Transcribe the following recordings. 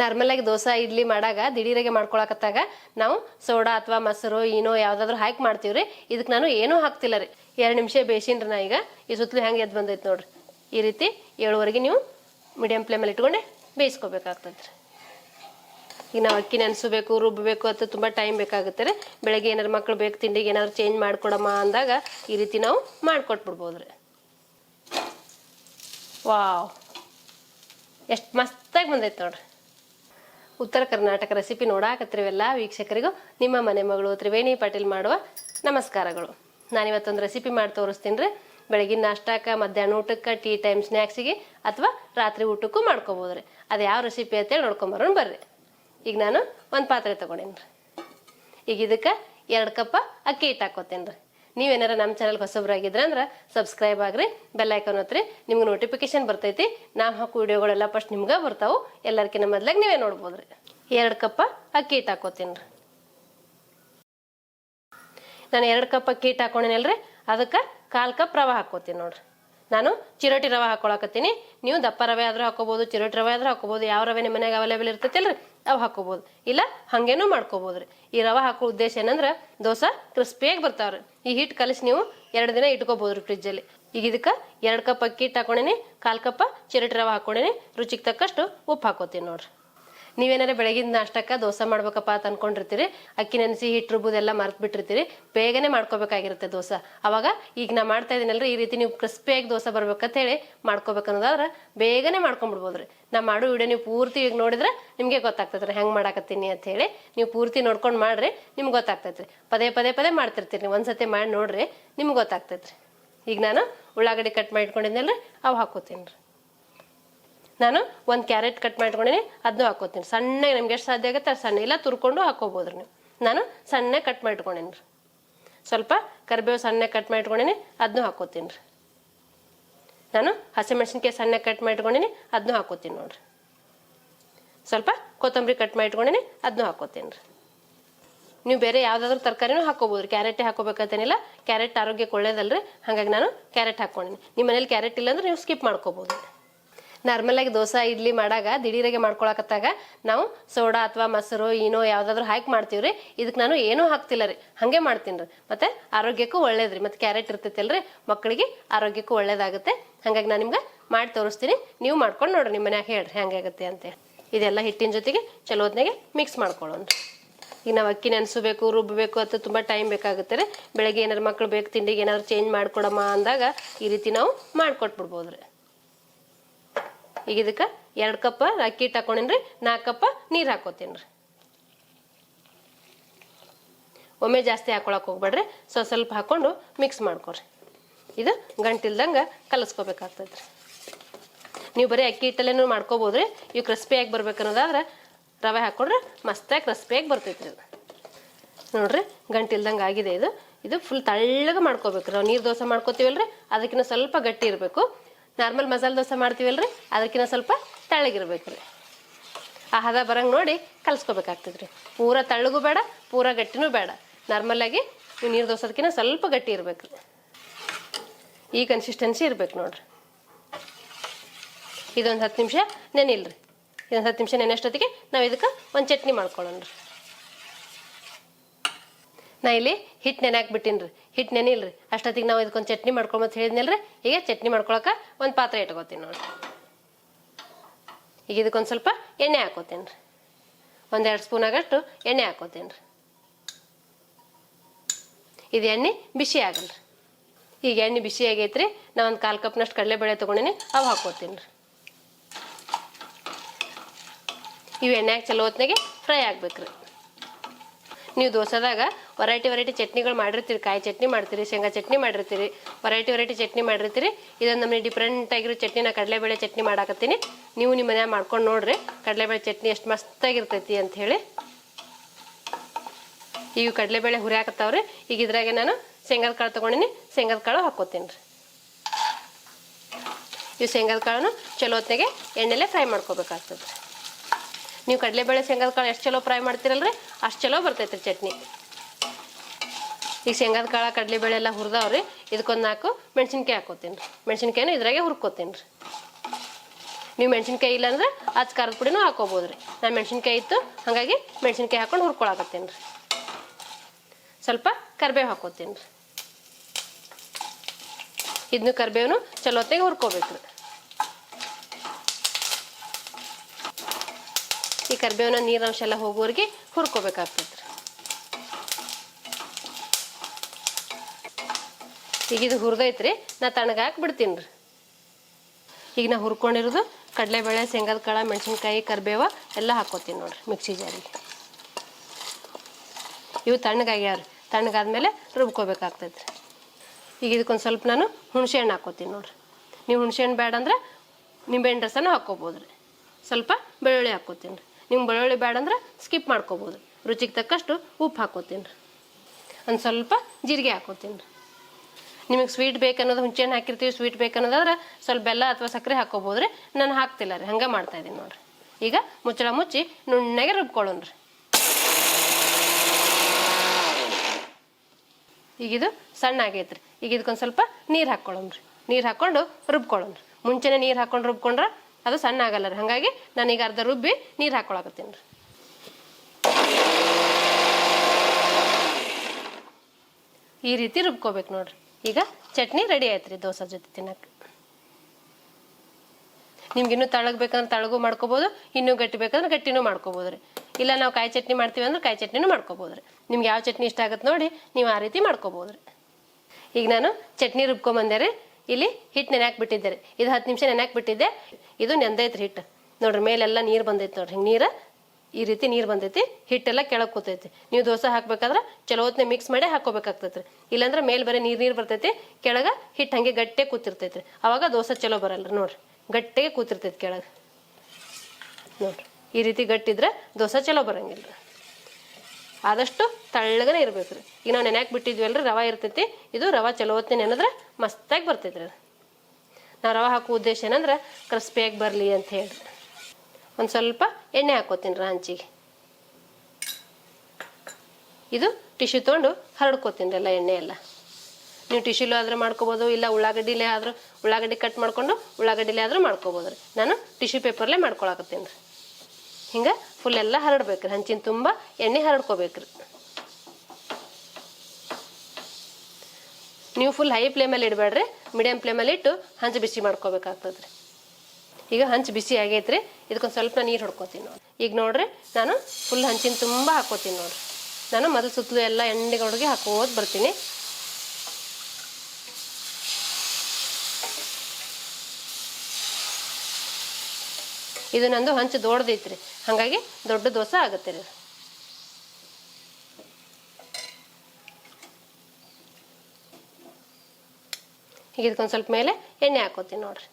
ನಾರ್ಮಲಾಗಿ ದೋಸೆ, ಇಡ್ಲಿ ಮಾಡಾಗ ದಿಢೀರಾಗೆ ಮಾಡ್ಕೊಳಕತ್ತಾಗ ನಾವು ಸೋಡಾ ಅಥವಾ ಮೊಸರು ಏನೋ ಯಾವ್ದಾದ್ರು ಹಾಕಿ ಮಾಡ್ತೀವಿ ರೀ ಇದಕ್ಕೆ ನಾನು ಏನೂ ಹಾಕ್ತಿಲ್ಲ ರೀ. ಎರಡು ನಿಮಿಷ ಬೇಯಿಸಿನ್ರಿ ನಾ ಈಗ. ಈ ಸುತ್ತಲೂ ಹೆಂಗೆ ಎದ್ದು ಬಂದೈತೆ ನೋಡ್ರಿ. ಈ ರೀತಿ ಏಳುವರೆಗೆ ನೀವು ಮೀಡಿಯಮ್ ಫ್ಲೇಮಲ್ಲಿ ಇಟ್ಕೊಂಡೆ ಬೇಯಿಸ್ಕೋಬೇಕಾಗ್ತದೆ ರೀ ಈಗ ನಾವು ಅಕ್ಕಿ ನೆನೆಸಬೇಕು ರುಬ್ಬಬೇಕು ಅಥವಾ ತುಂಬ ಟೈಮ್ ಬೇಕಾಗುತ್ತೆ ರೀ. ಬೆಳಗ್ಗೆ ಏನಾರು ಮಕ್ಳು ಬೇಕು, ತಿಂಡಿಗೆ ಏನಾದ್ರು ಚೇಂಜ್ ಮಾಡಿಕೊಡಮ್ಮ ಅಂದಾಗ ಈ ರೀತಿ ನಾವು ಮಾಡಿಕೊಟ್ಬಿಡ್ಬೋದು ರೀ ವಾವ್. ಎಷ್ಟು ಮಸ್ತಾಗಿ ಬಂದೈತೆ ನೋಡ್ರಿ. ಉತ್ತರ ಕರ್ನಾಟಕ ರೆಸಿಪಿ ನೋಡಾಕತ್ತಿರವೆಲ್ಲ ವೀಕ್ಷಕರಿಗೂ, ನಿಮ್ಮ ಮನೆ ಮಗಳು ತ್ರಿವೇಣಿ ಪಾಟೀಲ್ ಮಾಡುವ ನಮಸ್ಕಾರಗಳು. ನಾನಿವತ್ತೊಂದು ರೆಸಿಪಿ ಮಾಡಿ ತೋರಿಸ್ತೀನಿ ರೀ ಬೆಳಗಿನ ನಾಷ್ಟಕ್ಕೆ ಮಧ್ಯಾಹ್ನ ಊಟಕ್ಕೆ, ಟೀ ಟೈಮ್ ಸ್ನ್ಯಾಕ್ಸಿಗೆ ಅಥವಾ ರಾತ್ರಿ ಊಟಕ್ಕೂ ಮಾಡ್ಕೋಬೋದು ರೀ ಅದು ಯಾವ ರೆಸಿಪಿ ಅಂತೇಳಿ ನೋಡ್ಕೊಂಬರೋಣ ಬರ್ರಿ. ಈಗ ನಾನು ಒಂದು ಪಾತ್ರೆ ತೊಗೊಂಡೇನಿ ರೀ ಈಗ ಇದಕ್ಕೆ ಎರಡು ಕಪ್ಪ ಅಕ್ಕಿ ಹಿಟ್ಟು ಹಾಕೋತೇನೆ ರೀ ನೀವೇನಾರ ನಮ್ಮ ಚಾನಲ್ ಹೊಸಬ್ರಾಗಿದ್ರೆ ಅಂದ್ರೆ ಸಬ್ಸ್ಕ್ರೈಬ್ ಆಗ್ರಿ ಬೆಲ್ ಐಕಾನ್ ಹತ್ರಿ, ನಿಮ್ಗೆ ನೋಟಿಫಿಕೇಶನ್ ಬರ್ತೈತಿ. ನಾವು ಹಾಕೋ ವಿಡಿಯೋಗಳೆಲ್ಲ ಫಸ್ಟ್ ನಿಮ್ಗೆ ಬರ್ತಾವು. ಎಲ್ಲರಿಗಿಂತ ಮೊದ್ಲಾಗ ನೀವೇ ನೋಡ್ಬೋದು ರೀ ಎರಡು ಕಪ್ಪ ಅಕ್ಕಿ ಹಿಟ್ಟು ಹಾಕೋತೀನಿ ರೀ ನಾನು ಎರಡು ಕಪ್ ಅಕ್ಕಿ ಹಿಟ್ಟು ಹಾಕೊಂಡಿನಲ್ರಿ ಅದಕ್ಕೆ ಕಾಲು ಕಪ್ ರವೆ ಹಾಕೋತೀನಿ ನೋಡ್ರಿ. ನಾನು ಚಿರೋಟಿ ರವೆ ಹಾಕೊಳಕತ್ತೀನಿ. ನೀವು ದಪ್ಪ ರವೆ ಆದ್ರೂ ಹಾಕೋಬೋದು, ಚಿರೋಟಿ ರವೆ ಆದ್ರೂ ಹಾಕೋಬೋದು. ಯಾವ ರವೆ ನಿಮ್ಮ ಮನೆಯಾಗ ಅವೈಲೇಬಲ್ ಇರ್ತೈತಿಲ್ರಿ ಅವು ಹಾಕೋಬೋದು. ಇಲ್ಲ, ಹಾಗೇನೂ ಮಾಡ್ಕೋಬೋದು ರೀ. ಈ ರವೆ ಹಾಕೋ ಉದ್ದೇಶ ಏನಂದ್ರೆ, ದೋಸೆ ಕ್ರಿಸ್ಪಿಯಾಗಿ ಬರ್ತಾವ್ರಿ. ಈ ಹಿಟ್ಟು ಕಲಸಿ ನೀವು ಎರಡು ದಿನ ಇಟ್ಕೋಬೋದು ರೀ ಫ್ರಿಜ್ಜಲ್ಲಿ ಈಗ ಇದಕ್ಕೆ ಎರಡು ಕಪ್ ಅಕ್ಕಿ ಹಿಟ್ಟು ಹಾಕೊಂಡೇನಿ, ಕಾಲು ಕಪ್ಪ ಚಿರಟಿ ರವೆ ಹಾಕೊಂಡೇನಿ, ರುಚಿಗೆ ತಕ್ಕಷ್ಟು ಉಪ್ಪು ಹಾಕೋತೀನಿ ನೋಡ್ರಿ. ನೀವೇನಾರ ಬೆಳಗಿನ ನಾಷ್ಟಕ್ಕೆ ದೋಸೆ ಮಾಡ್ಬೇಕಪ್ಪ ಅಂತ ಅನ್ಕೊಂಡಿರ್ತೀರಿ, ಅಕ್ಕಿ, ನೆನೆಸಿ, ಹಿಟ್ಟು, ರುಬ್ಬುದೆಲ್ಲ ಮರ್ತು ಬಿಟ್ಟಿರ್ತೀರಿ ಬೇಗನೆ ಮಾಡ್ಕೋಬೇಕಾಗಿರುತ್ತೆ ದೋಸೆ. ಅವಾಗ ಈಗ ನಾ ಮಾಡ್ತಾ ಇದೀನಲ್ರಿ ಈ ರೀತಿ ನೀವು ಕ್ರಿಸ್ಪಿಯಾಗಿ ದೋಸೆ ಬರ್ಬೇಕಂತ ಹೇಳಿ ಮಾಡ್ಕೋಬೇಕನ್ನೋದಾದ್ರೆ ಬೇಗನೆ ಮಾಡ್ಕೊಂಡ್ಬಿಡ್ಬೋದ್ರಿ ನಾ ಮಾಡೋ ವಿಡಿಯೋ ನೀವು ಪೂರ್ತಿ ಈಗ ನೋಡಿದ್ರೆ ನಿಮಗೆ ಗೊತ್ತಾಗ್ತೈತ್ರಿ, ಹೆಂಗೆ ಮಾಡಾಕತ್ತೀನಿ ಅಂತ ಹೇಳಿ. ನೀವು ಪೂರ್ತಿ ನೋಡ್ಕೊಂಡು ಮಾಡ್ರಿ, ನಿಮ್ಗೆ ಗೊತ್ತಾಗ್ತೈತ್ರಿ. ಪದೇ ಪದೇ ಪದೇ ಮಾಡ್ತಿರ್ತೀರಿ ಒಂದ್ಸತಿ ಮಾಡಿ ನೋಡ್ರಿ, ನಿಮ್ಗೆ ಗೊತ್ತಾಗ್ತೈತ್ರಿ. ಈಗ ನಾನು ಉಳ್ಳಾಗಡ್ಡಿ ಕಟ್ ಮಾಡಿ ಇಟ್ಕೊಂಡಿದ್ನಲ್ರಿ ಅವು ಹಾಕೋತೀನಿ ರೀ ನಾನು ಒಂದು ಕ್ಯಾರೆಟ್ ಕಟ್ ಮಾಡ್ಕೊಂಡಿನಿ ಅದನ್ನು ಹಾಕೋತೀನಿ. ಸಣ್ಣಗೆ ನಿಮ್ಗೆ ಎಷ್ಟು ಸಾಧ್ಯ ಆಗುತ್ತೆ, ಅದು ಸಣ್ಣ. ಇಲ್ಲ, ತುರ್ಕೊಂಡು ಹಾಕೋಬೋದು ನೀವು. ನಾನು ಸಣ್ಣ ಕಟ್ ಮಾಡಿಟ್ಕೊಂಡೀನಿ ರೀ. ಸ್ವಲ್ಪ ಕರಿಬೇವು ಸಣ್ಣ ಕಟ್ ಮಾಡ್ಕೊಂಡಿನಿ ಅದನ್ನು ಹಾಕೋತೀನಿ ರೀ. ನಾನು ಹಸಿಮೆಣ್ಸಿನ್ಕಾಯಿ ಸಣ್ಣ ಕಟ್ ಮಾಡ್ಕೊಂಡಿನಿ ಅದನ್ನು ಹಾಕೋತೀನಿ ನೋಡ್ರಿ. ಸ್ವಲ್ಪ ಕೊತ್ತಂಬರಿ ಕಟ್ ಮಾಡಿಟ್ಕೊಂಡಿನಿ ಅದನ್ನು ಹಾಕೋತೀನಿ ರೀ. ನೀವು ಬೇರೆ ಯಾವುದಾದ್ರು ತರಕಾರಿನೂ ಹಾಕೋಬೋದು ಕ್ಯಾರೆಟೇ ಹಾಕೋಬೇಕಂತೇನಿಲ್ಲ. ಕ್ಯಾರೆಟ್ ಆರೋಗ್ಯಕ್ಕೆ ಒಳ್ಳೇದಲ್ರಿ. ಹಾಗಾಗಿ ನಾನು ಕ್ಯಾರೆಟ್ ಹಾಕ್ಕೊಂಡಿನಿ ನಿಮ್ಮ ಮನೇಲಿ ಕ್ಯಾರೆಟ್ ಇಲ್ಲಾಂದ್ರೆ ನೀವು ಸ್ಕಿಪ್ ಮಾಡ್ಕೋಬೋದು. ನಾರ್ಮಲಾಗಿ ದೋಸೆ, ಇಡ್ಲಿ ಮಾಡಾಗ ದಿಢೀರಾಗೆ ಮಾಡ್ಕೊಳಕತ್ತಾಗ ನಾವು ಸೋಡಾ ಅಥವಾ ಮೊಸರು ಏನೋ ಯಾವ್ದಾದ್ರು ಹಾಕಿ ಮಾಡ್ತೀವಿ ರೀ ಇದಕ್ಕೆ ನಾನು ಏನೂ ಹಾಕ್ತಿಲ್ಲ ರೀ. ಹಂಗೆ ಮಾಡ್ತೀನಿ ರೀ. ಮತ್ತೆ ಆರೋಗ್ಯಕ್ಕೂ ಒಳ್ಳೇದ್ರಿ. ಮತ್ತೆ ಕ್ಯಾರೆಟ್ ಇರ್ತೈತಲ್ರಿ. ಮಕ್ಕಳಿಗೆ ಆರೋಗ್ಯಕ್ಕೂ ಒಳ್ಳೇದಾಗುತ್ತೆ. ಹಾಗಾಗಿ ನಾನು ನಿಮ್ಗೆ ಮಾಡಿ ತೋರಿಸ್ತೀನಿ. ನೀವು ಮಾಡ್ಕೊಂಡು ನೋಡ್ರಿ ನಿಮ್ಮ ಮನ್ಯಾಗ ಹೇಳ್ರಿ ಹೆಂಗಾಗುತ್ತೆ ಅಂತೇಳಿ ಇದೆಲ್ಲ ಹಿಟ್ಟಿನ ಜೊತೆಗೆ ಚಲೋ ಹೊತ್ನಾಗೆ ಮಿಕ್ಸ್ ಮಾಡ್ಕೊಳ್ಳೋಣ ಈಗ ನಾವು ಅಕ್ಕಿ ನೆನೆಸಬೇಕು ರುಬ್ಬಬೇಕು ಅಂತ ತುಂಬ ಟೈಮ್ ಬೇಕಾಗುತ್ತೆ ರೀ. ಬೆಳಗ್ಗೆ ಏನಾರು ಮಕ್ಳು ಬೇಕು, ತಿಂಡಿಗೆ ಏನಾದ್ರು ಚೇಂಜ್ ಮಾಡ್ಕೊಡಮ್ಮ ಅಂದಾಗ ಈ ರೀತಿ ನಾವು ಮಾಡಿಕೊಟ್ಬಿಡ್ಬೋದು ರೀ ಈಗ ಇದಕ್ಕೆ ಎರಡು ಕಪ್ ಅಕ್ಕಿ ಹಿಟ್ಟು ಹಾಕೊಂಡೇನ್ರಿ, ನಾಲ್ಕು ಕಪ್ ನೀರು ಹಾಕೋತೀನಿ ರೀ ಒಮ್ಮೆ ಜಾಸ್ತಿ ಹಾಕೊಳಕ್ಕೆ ಹೋಗ್ಬೇಡ್ರಿ ಸ್ವಲ್ಪ ಸ್ವಲ್ಪ ಹಾಕ್ಕೊಂಡು ಮಿಕ್ಸ್ ಮಾಡ್ಕೊರಿ ಇದು ಗಂಟಿಲ್ದಂಗೆ ಕಲಿಸ್ಕೋಬೇಕಾಗ್ತದೆ ರೀ ನೀವು ಬರೀ ಅಕ್ಕಿ ಹಿಟ್ಟಲ್ಲೇನು ಮಾಡ್ಕೋಬೋದು ರೀ ಇವು ಕ್ರಿಸ್ಪಿಯಾಗಿ ಬರ್ಬೇಕು ಅನ್ನೋದಾದ್ರೆ ರವೆ ಹಾಕ್ಕೊಂಡ್ರೆ ಮಸ್ತಾಗಿ ಕ್ರಿಸ್ಪಿಯಾಗಿ ಬರ್ತೈತೆ ರೀ ನೋಡ್ರಿ, ಗಂಟಿಲ್ದಂಗೆ ಆಗಿದೆ ಇದು. ಇದು ಫುಲ್ ತಳ್ಳಗೆ ಮಾಡ್ಕೋಬೇಕು ನಾವು ನೀರು ದೋಸೆ ಮಾಡ್ಕೋತೀವಲ್ರಿ ಅದಕ್ಕಿಂತ ಸ್ವಲ್ಪ ಗಟ್ಟಿ ಇರಬೇಕು. ನಾರ್ಮಲ್ ಮಸಾಲೆ ದೋಸೆ ಮಾಡ್ತೀವಲ್ರಿ? ಅದಕ್ಕಿಂತ ಸ್ವಲ್ಪ ತಳ್ಳಗಿರ್ಬೇಕು ರೀ ಆ ಹದ ಬರಂಗೆ ನೋಡಿ ಕಲಿಸ್ಕೋಬೇಕಾಗ್ತದೆ ರೀ ಪೂರ ತಳ್ಳಗೂ ಬೇಡ, ಪೂರ ಗಟ್ಟಿನೂ ಬೇಡ. ನಾರ್ಮಲಾಗಿ ನೀವು ನೀರು ದೋಸೋದಕ್ಕಿಂತ ಸ್ವಲ್ಪ ಗಟ್ಟಿ ಇರಬೇಕು ರೀ ಈ ಕನ್ಸಿಸ್ಟೆನ್ಸಿ ಇರ್ಬೇಕು ನೋಡ್ರಿ. ಇದೊಂದು ಹತ್ತು ನಿಮಿಷ ನೆನಿಲ್ರಿ. ಇದೊಂದು ಹತ್ತು ನಿಮಿಷ ನೆನೆಷ್ಟೊತ್ತಿಗೆ ನಾವು ಇದಕ್ಕೆ ಒಂದು ಚಟ್ನಿ ಮಾಡ್ಕೊಳ್ಳೋಣ ರೀ ನಾ ಇಲ್ಲಿ ಹಿಟ್ಟು ನೆನೆ ರೀ. ಹಿಟ್ಟು ನೆನಿಲ್ರಿ ಅಷ್ಟೊತ್ತಿಗೆ ನಾವು ಇದಕ್ಕೊಂದು ಚಟ್ನಿ ಮಾಡ್ಕೊಳಮಂತ ಹೇಳಿದ್ನಲ್ರಿ ಈಗ ಚಟ್ನಿ ಮಾಡ್ಕೊಳಕ್ಕೆ ಒಂದು ಪಾತ್ರೆ ಇಟ್ಕೋತೀನಿ ನೋಡಿರಿ. ಈಗ ಇದಕ್ಕೊಂದು ಸ್ವಲ್ಪ ಎಣ್ಣೆ ಹಾಕೋತೀನಿ ರೀ. ಒಂದೆರಡು ಸ್ಪೂನ್ ಆಗಷ್ಟು ಎಣ್ಣೆ ಹಾಕೋತೀನಿ ರೀ. ಇದು ಎಣ್ಣೆ ಬಿಸಿ ಆಗಲ್ರಿ ಈಗ ಎಣ್ಣೆ ಬಿಸಿ ಆಗೈತ್ರಿ ನಾ ಒಂದು ಕಾಲು ಕಪ್ನಷ್ಟು ಕಡಲೆಬೇಳೆ ತೊಗೊಂಡಿನಿ, ಅವು ಹಾಕೋತೀನಿ ರೀ. ಇವು ಎಣ್ಣೆಗೆ ಚಲೋ ಹೊತ್ತಿನಾಗೆ ಫ್ರೈ ಆಗ್ಬೇಕ್ರಿ. ನೀವು ದೋಸೆದಾಗ ವೆರೈಟಿ ವೆರೈಟಿ ಚಟ್ನಿಗಳು ಮಾಡಿರ್ತೀರಿ. ಕಾಯಿ ಚಟ್ನಿ ಮಾಡ್ತೀರಿ, ಶೇಂಗಾ ಚಟ್ನಿ ಮಾಡಿರ್ತೀರಿ. ವೆರೈಟಿ ವೆರೈಟಿ ಚಟ್ನಿ ಮಾಡಿರ್ತೀರಿ. ಇದೊಂದು ನಮಗೆ ಡಿಫ್ರೆಂಟ್ ಆಗಿರೋ ಚಟ್ನಿ ನಾನು ಕಡಲೆಬೇಳೆ ಚಟ್ನಿ ಮಾಡಾಕತ್ತೀನಿ. ನೀವು ನಿಮ್ಮ ಮನ್ಯಾಗ ಮಾಡ್ಕೊಂಡು ನೋಡ್ರಿ. ಕಡಲೆಬೇಳೆ ಚಟ್ನಿ ಎಷ್ಟು ಮಸ್ತಾಗಿರ್ತೈತಿ ಅಂತ ಹೇಳಿ. ಈಗ ಕಡಲೆಬೇಳೆ ಹುರಿಯಾಕತ್ತಾವ್ರಿ ಈಗ ಇದ್ರಾಗೆ ನಾನು ಶೇಂಗಾದ ಕಾಳು ತೊಗೊಂಡಿನಿ. ಶೇಂಗಾದ ಕಾಳು ಹಾಕೋತೀನಿ ರೀ. ಇವು ಶೇಂಗಾದ ಕಾಳನ್ನು ಚಲೋ ಹೊತ್ತಿಗೆ ಎಣ್ಣೆಲೆ ಫ್ರೈ ಮಾಡ್ಕೋಬೇಕಾಗ್ತದೆ ನೀವು ಕಡಲೆಬೇಳೆ ಶೇಂಗಾದ ಕಾಳು ಎಷ್ಟು ಚಲೋ ಫ್ರೈ ಮಾಡ್ತೀರಲ್ರಿ? ಅಷ್ಟು ಚಲೋ ಬರ್ತೈತೆ ಚಟ್ನಿ. ಈಗ ಶೇಂಗಾದ ಕಾಳು ಕಡಲೆಬೇಳೆ ಎಲ್ಲ ಹುರಿದವ್ರಿ. ಇದಕ್ಕೊಂದು ನಾಲ್ಕು ಮೆಣಸಿನ್ಕಾಯಿ ಹಾಕೋತೀನಿ ರೀ ಮೆಣಸಿನ್ಕಾಯಿನ ಇದ್ರಾಗೆ ಹುರ್ಕೋತೀನಿ ರೀ ನೀವು ಮೆಣಸಿನ್ಕಾಯಿ ಇಲ್ಲಾಂದ್ರೆ ಅಚ್ಚ ಖಾರದ ಪುಡಿನೂ ಹಾಕೋಬೋದು ರೀ ನಾನು ಮೆಣಸಿನ್ಕಾಯಿ ಇತ್ತು, ಹಾಗಾಗಿ ಮೆಣಸಿನ್ಕಾಯಿ ಹಾಕೊಂಡು ಹುರ್ಕೊಳಕತ್ತೀನಿ ರೀ ಸ್ವಲ್ಪ ಕರಿಬೇವು ಹಾಕೋತೀನಿ ರೀ ಇದನ್ನು ಕರಿಬೇವನು ಚಲೋ ಹೊತ್ತಿಗೆ ಹುರ್ಕೋಬೇಕು ರೀ ಈ ಕರಿಬೇವನ ನೀರಿನಂಶ ಎಲ್ಲ ಹೋಗುವವರಿಗೆ ಹುರ್ಕೋಬೇಕಾಗ್ತೈತೆ ರೀ ಈಗ ಇದು ಹುರಿದೈತ್ರಿ, ನಾ ತಣ್ಣಗೆ ಹಾಕ್ಬಿಡ್ತೀನಿ ರೀ ಈಗ ನಾ ಹುರ್ಕೊಂಡಿರೋದು ಕಡಲೆಬೇಳೆ, ಶೇಂಗಾದ ಕಾಳು, ಮೆಣಸಿನ್ಕಾಯಿ, ಕರಿಬೇವ ಎಲ್ಲ ಹಾಕೋತೀನಿ ನೋಡ್ರಿ ಮಿಕ್ಸಿ ಜಾರಿಗೆ. ಇವು ತಣ್ಣಗಾಗ್ಯಾವ ರೀ ತಣ್ಣಗಾದ್ಮೇಲೆ ರುಬ್ಕೋಬೇಕಾಗ್ತೈತೆ ರೀ ಈಗ ಇದಕ್ಕೊಂದು ಸ್ವಲ್ಪ ನಾನು ಹುಣಸೆ ಹಣ್ಣು ಹಾಕೋತೀನಿ ನೋಡ್ರಿ. ನೀವು ಹುಣಸೆ ಹಣ್ಣು ಬೇಡ ಅಂದ್ರೆ ನಿಂಬೆಹಣ್ಣು ರಸನೂ ಹಾಕ್ಕೋಬೋದು ರೀ ಸ್ವಲ್ಪ ಬೆಳ್ಳುಳ್ಳಿ ಹಾಕ್ಕೋತೀನಿ ರೀ ನಿಮ್ಗೆ ಬೆಳ್ಳುಳ್ಳಿ ಬೇಡ ಅಂದ್ರೆ ಸ್ಕಿಪ್ ಮಾಡ್ಕೋಬೋದು. ರುಚಿಗೆ ತಕ್ಕಷ್ಟು ಉಪ್ಪು ಹಾಕೋತೀನಿ ರೀ ಒಂದು ಸ್ವಲ್ಪ ಜೀರಿಗೆ ಹಾಕೋತೀನಿ ರೀ ನಿಮಗೆ ಸ್ವೀಟ್ ಬೇಕನ್ನೋದು ಹುಂಚೆಹಣ್ಣು ಹಾಕಿರ್ತೀವಿ ಸ್ವೀಟ್ ಬೇಕನ್ನೋದಾದ್ರೆ ಸ್ವಲ್ಪ ಬೆಲ್ಲ ಅಥವಾ ಸಕ್ಕರೆ ಹಾಕೋಬೋದು ರೀ ನಾನು ಹಾಕ್ತಿಲ್ಲ ರೀ, ಹಂಗೆ ಮಾಡ್ತಾ ಇದ್ದೀನಿ ನೋಡ್ರಿ. ಈಗ ಮುಚ್ಚಳ ಮುಚ್ಚಿ ನುಣ್ಣಗೆ ರುಬ್ಕೊಳ್ಳೋಣ ರೀ ಈಗಿದು ಸಣ್ಣ ಆಗೈತ್ರಿ. ಈಗ ಇದಕ್ಕೊಂದು ಸ್ವಲ್ಪ ನೀರು ಹಾಕ್ಕೊಳ್ಳೋಣ್ರಿ ನೀರು ಹಾಕ್ಕೊಂಡು ರುಬ್ಕೊಳ್ಳೋಣ್ರಿ. ಮುಂಚೆನೇ ನೀರು ಹಾಕ್ಕೊಂಡು ರುಬ್ಕೊಂಡ್ರೆ ಅದು ಸಣ್ಣ ಆಗಲ್ಲ ರೀ. ಹಾಗಾಗಿ ನಾನೀಗ ಅರ್ಧ ರುಬ್ಬಿ ನೀರು ಹಾಕೊಳಕತ್ತೀನಿ ರೀ. ಈ ರೀತಿ ರುಬ್ಕೋಬೇಕು ನೋಡ್ರಿ. ಈಗ ಚಟ್ನಿ ರೆಡಿ ಆಯ್ತು ರೀ ದೋಸೆ ಜೊತೆ ತಿನ್ನಕ್ಕೆ ನಿಮ್ಗೆ ಇನ್ನೂ ತಳಗ್ ಬೇಕಂದ್ರೆ ತಳಗು ಮಾಡ್ಕೋಬೋದು, ಇನ್ನೂ ಗಟ್ಟಿ ಬೇಕಂದ್ರೆ ಗಟ್ಟಿನೂ ಮಾಡ್ಕೋಬೋದು ರೀ. ಇಲ್ಲ ನಾವು ಕಾಯಿ ಚಟ್ನಿ ಮಾಡ್ತೀವಿ ಅಂದ್ರೆ ಕಾಯಿ ಚಟ್ನಿನೂ ಮಾಡ್ಕೋಬೋದು ರೀ. ನಿಮ್ಗೆ ಯಾವ ಚಟ್ನಿ ಇಷ್ಟ ಆಗುತ್ತೆ ನೋಡಿ, ನೀವು ಆ ರೀತಿ ಮಾಡ್ಕೋಬೋದು ರೀ. ಈಗ ನಾನು ಚಟ್ನಿ ರುಬ್ಕೊಂಬಂದೆ ರೀ. ಇಲ್ಲಿ ಹಿಟ್ಟು ನೆನೆಯಾಕ್ ಬಿಟ್ಟಿದ್ದೆ ರೀ ಇದು ಹತ್ತು ನಿಮಿಷ ನೆನೆಯಾಕ್ ಬಿಟ್ಟಿದ್ದೆ ಇದು ನೆಂದೈತ್ರಿ ಹಿಟ್ಟು ನೋಡ್ರಿ, ಮೇಲೆಲ್ಲ ನೀರು ಬಂದೈತೆ ನೋಡ್ರಿ. ಹಿಂಗೆ ನೀರು ಈ ರೀತಿ ನೀರು ಬಂದೈತಿ. ಹಿಟ್ಟೆಲ್ಲ ಕೆಳಗೆ ಕೂತೈತಿ. ನೀವು ದೋಸೆ ಹಾಕ್ಬೇಕಾದ್ರೆ ಚಲೋ ಹೊತ್ನೆ ಮಿಕ್ಸ್ ಮಾಡಿ ಹಾಕೋಬೇಕಾಗ್ತೈತೆ ರೀ ಇಲ್ಲಾಂದ್ರೆ ಮೇಲೆ ಬರೀ ನೀರು ನೀರು ಬರ್ತೈತಿ. ಕೆಳಗೆ ಹಿಟ್ಟು ಹಂಗೆ ಗಟ್ಟೆ ಕೂತಿರ್ತೈತೆ ರೀ ಅವಾಗ ದೋಸೆ ಚಲೋ ಬರಲ್ಲ ನೋಡ್ರಿ. ಗಟ್ಟಿಗೆ ಕೂತಿರ್ತೈತಿ ಕೆಳಗೆ. ನೋಡ್ರಿ, ಈ ರೀತಿ ಗಟ್ಟಿದ್ರೆ ದೋಸೆ ಚಲೋ ಬರಂಗಿಲ್ಲ ಆದಷ್ಟು ತಳ್ಳಗನೆ ಇರ್ಬೇಕು ರೀ ಈಗ ನಾವು ನೆನೆಯಾಕೆ ಬಿಟ್ಟಿದ್ವಲ್ಲ ರೀ ರವೆ ಇರ್ತೈತಿ, ಇದು ರವೆ ಚಲೋ ಹೊತ್ತಿನ ನೆನೆದ್ರೆ ಮಸ್ತಾಗಿ ಬರ್ತೈತ್ರಿ ರೀ ನಾವು ರವೆ ಹಾಕೋ ಉದ್ದೇಶ ಏನಂದ್ರೆ ಕ್ರಿಸ್ಪಿಯಾಗಿ ಬರಲಿ ಅಂತ ಹೇಳಿ ಒಂದು ಸ್ವಲ್ಪ ಎಣ್ಣೆ ಹಾಕೋತೀನಿ ರೀ ಹಂಚಿಗೆ. ಇದು ಟಿಶ್ಯೂ ತೊಗೊಂಡು ಹರಡ್ಕೋತೀನಿ ರೀ ಎಲ್ಲ ಎಣ್ಣೆ ಎಲ್ಲ. ನೀವು ಟಿಶ್ಯೂಲು ಆದ್ರೆ ಮಾಡ್ಕೋಬೋದು, ಇಲ್ಲ ಉಳ್ಳಾಗಡ್ಡಿಲೇ ಆದರೂ ಉಳ್ಳಾಗಡ್ಡಿ ಕಟ್ ಮಾಡಿಕೊಂಡು ಉಳ್ಳಾಗಡ್ಡಿಲೇ ಆದರೂ ಮಾಡ್ಕೋಬೋದು ರೀ ನಾನು ಟಿಶ್ಯೂ ಪೇಪರ್ಲೇ ಮಾಡ್ಕೊಳಕತ್ತೀನಿ. ರೀ ಹಿಂಗೆ ಫುಲ್ ಎಲ್ಲ ಹರಡ್ಬೇಕ್ರಿ. ಹಂಚಿನ ತುಂಬ ಎಣ್ಣೆ ಹರಡ್ಕೋಬೇಕ್ರಿ. ನೀವು ಫುಲ್ ಹೈ ಫ್ಲೇಮಲ್ಲಿ ಇಡಬೇಡ್ರಿ. ಮೀಡಿಯಮ್ ಫ್ಲೇಮಲ್ಲಿ ಇಟ್ಟು ಹಂಚು ಬಿಸಿ ಮಾಡ್ಕೋಬೇಕಾಗ್ತದೆ ರೀ ಈಗ ಹಂಚು ಬಿಸಿ ಆಗೈತ್ರಿ. ಇದಕ್ಕೊಂದು ಸ್ವಲ್ಪ ನೀರು ಹೊಡ್ಕೋತೀನಿ ನೋಡಿ ಈಗ ನೋಡ್ರಿ, ನಾನು ಫುಲ್ ಹಂಚಿನ ತುಂಬ ಹಾಕೋತೀನಿ ನೋಡ್ರಿ. ನಾನು ಮೊದಲು ಸುತ್ತಲೂ ಎಲ್ಲ ಎಣ್ಣೆಗೊಳಗೆ ಹಾಕೋದು ಬರ್ತೀನಿ. ಇದು ನಂದು ಹಂಚು ದೊಡ್ಡದೈತ್ರಿ. ಹಾಗಾಗಿ ದೊಡ್ಡ ದೋಸೆ ಆಗುತ್ತೆ ರೀ. ಈಗ ಇದಕ್ಕೊಂದು ಸ್ವಲ್ಪ ಮೇಲೆ ಎಣ್ಣೆ ಹಾಕೋತೀನಿ ನೋಡ್ರಿ.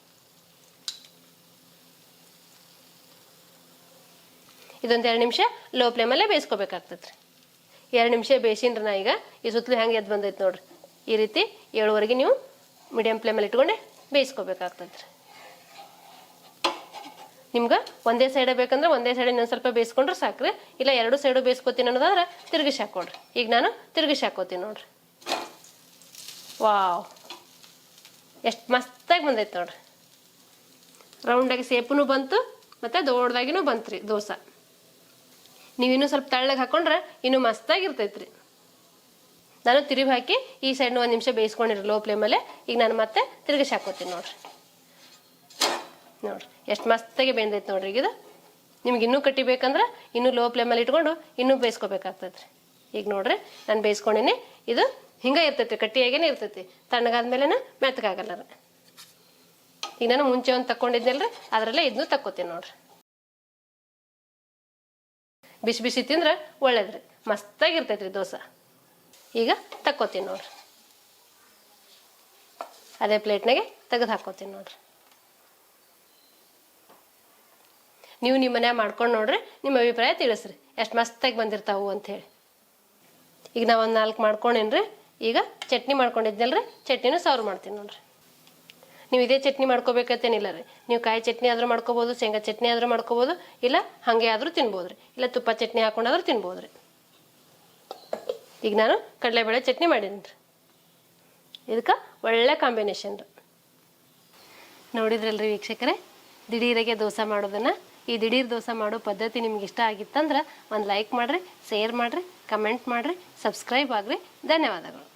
ಇದೊಂದು ಎರಡು ನಿಮಿಷ ಲೋ ಫ್ಲೇಮಲ್ಲೇ ಬೇಯಿಸ್ಕೋಬೇಕಾಗ್ತದೆ ರೀ ಎರಡು ನಿಮಿಷ ಬೇಯಿಸಿನ್ರಿ ನಾ ಈಗ. ಈ ಸುತ್ತಲೂ ಹೆಂಗೆ ಎದ್ದು ಬಂದೈತೆ ನೋಡ್ರಿ. ಈ ರೀತಿ ಏಳುವರೆಗೆ ನೀವು ಮೀಡಿಯಮ್ ಫ್ಲೇಮಲ್ಲಿ ಇಟ್ಕೊಂಡೆ ಬೇಯಿಸ್ಕೋಬೇಕಾಗ್ತದೆ ರೀ ನಿಮ್ಗೆ ಒಂದೇ ಸೈಡ್ ಬೇಕಂದ್ರೆ ಒಂದೇ ಸೈಡ್ ಇನ್ನೊಂದು ಸ್ವಲ್ಪ ಬೇಯಿಸ್ಕೊಂಡ್ರೆ ಸಾಕ್ರಿ. ಇಲ್ಲ ಎರಡು ಸೈಡು ಬೇಯಿಸ್ಕೋತೀನಿ ಅನ್ನೋದಾದ್ರೆ ತಿರುಗಿಸಿ ಹಾಕೊಡ್ರಿ ಈಗ ನಾನು ತಿರುಗಿಸಿ ಹಾಕೋತೀನಿ ನೋಡ್ರಿ. ವಾವ್. ಎಷ್ಟು ಮಸ್ತಾಗಿ ಬಂದೈತೆ ನೋಡ್ರಿ. ರೌಂಡಾಗಿ ಸೇಪುನು ಬಂತು, ಮತ್ತು ದೊಡ್ಡದಾಗಿನೂ ಬಂತು ರೀ ದೋಸೆ. ನೀವು ಇನ್ನೂ ಸ್ವಲ್ಪ ತಳ್ಳಗೆ ಹಾಕೊಂಡ್ರೆ ಇನ್ನೂ ಮಸ್ತಾಗಿರ್ತೈತೆ ರೀ ನಾನು ತಿರುಗಿ ಹಾಕಿ ಈ ಸೈಡ್ನ ಒಂದು ನಿಮಿಷ ಬೇಯಿಸ್ಕೊಂಡಿರಿ ಲೋ ಫ್ಲೇಮಲ್ಲೇ ಈಗ ನಾನು ಮತ್ತೆ ತಿರುಗಿಸಿ ಹಾಕೋತೀನಿ ನೋಡ್ರಿ. ನೋಡ್ರಿ. ಎಷ್ಟು ಮಸ್ತಾಗಿ ಬೆಂದೈತೆ ನೋಡ್ರಿ ಈಗ ಇದು. ನಿಮ್ಗೆ ಇನ್ನೂ ಕಟ್ಟಿಬೇಕಂದ್ರೆ ಇನ್ನೂ ಲೋ ಫ್ಲೇಮಲ್ಲಿ ಇಟ್ಕೊಂಡು ಇನ್ನೂ ರೀ ಈಗ ನೋಡ್ರಿ, ನಾನು ಬೇಯಿಸ್ಕೊಂಡಿನಿ. ಇದು ಹಿಂಗೆ ಇರ್ತೈತಿ ಕಟ್ಟಿಯಾಗೇನೆ ಇರ್ತೈತಿ. ತಣ್ಣಗಾದ್ಮೇಲೆ ಮೆತ್ತಗಾಗಲ್ಲ ರೀ ಈಗ ನಾನು ಮುಂಚೆ ಒಂದು ತಕೊಂಡಿದ್ನಲ್ರಿ ಅದರಲ್ಲೇ ಇದನ್ನು ತಕ್ಕೋತೀನಿ ನೋಡ್ರಿ. ಬಿಸಿ ಬಿಸಿ ತಿಂದ್ರೆ ಒಳ್ಳೇದ್ರಿ ಮಸ್ತಾಗಿರ್ತೈತ್ರಿ ದೋಸೆ. ಈಗ ತಕ್ಕೋತೀನಿ ನೋಡ್ರಿ. ಅದೇ ಪ್ಲೇಟ್ನಾಗೆ ತೆಗೆದು ಹಾಕೋತೀನಿ ನೋಡ್ರಿ. ನೀವು ನಿಮ್ಮ ಮನ್ಯಾಗ ಮಾಡ್ಕೊಂಡು ನೋಡ್ರಿ, ನಿಮ್ಮ ಅಭಿಪ್ರಾಯ ತಿಳಿಸ್ರಿ. ಎಷ್ಟು ಮಸ್ತಾಗಿ ಬಂದಿರ್ತಾವು ಅಂಥೇಳಿ ಈಗ ನಾವು ಒಂದು ನಾಲ್ಕು ಮಾಡ್ಕೊಂಡೇನ್ರಿ, ಈಗ ಚಟ್ನಿ ಮಾಡ್ಕೊಂಡಿದ್ನಲ್ರಿ, ಚಟ್ನಿನೂ ಸರ್ವ್ ಮಾಡ್ತೀನಿ ನೋಡ್ರಿ. ನೀವು ಇದೇ ಚಟ್ನಿ ಮಾಡ್ಕೋಬೇಕಂತೇನಿಲ್ಲ ರೀ ನೀವು ಕಾಯಿ ಚಟ್ನಿ ಆದರೂ ಮಾಡ್ಕೋಬೋದು, ಶೇಂಗಾ ಚಟ್ನಿ ಆದರೂ ಮಾಡ್ಕೋಬೋದು, ಇಲ್ಲ ಹಾಗೆ ಆದರೂ ತಿನ್ಬೋದು ರೀ ಇಲ್ಲ ತುಪ್ಪ ಚಟ್ನಿ ಹಾಕೊಂಡಾದ್ರೂ ತಿನ್ಬೋದು ರೀ ಈಗ ನಾನು ಕಡಲೆಬೇಳೆ ಚಟ್ನಿ ಮಾಡೀನಿ ರೀ ಇದಕ್ಕೆ ಒಳ್ಳೆ ಕಾಂಬಿನೇಷನ್ ರೀ. ನೋಡಿದ್ರಲ್ರಿ ವೀಕ್ಷಕರೇ, ದಿಢೀರಿಗೆ ದೋಸೆ ಮಾಡೋದನ್ನು ಈ ದಿಢೀರ್ ದೋಸೆ ಮಾಡೋ ಪದ್ಧತಿ ನಿಮ್ಗೆ ಇಷ್ಟ ಆಗಿತ್ತಂದ್ರೆ ಒಂದು ಲೈಕ್ ಮಾಡಿರಿ ಶೇರ್ ಮಾಡಿರಿ ಕಮೆಂಟ್ ಮಾಡಿರಿ ಸಬ್ಸ್ಕ್ರೈಬ್ ಆಗಿರಿ. ಧನ್ಯವಾದಗಳು.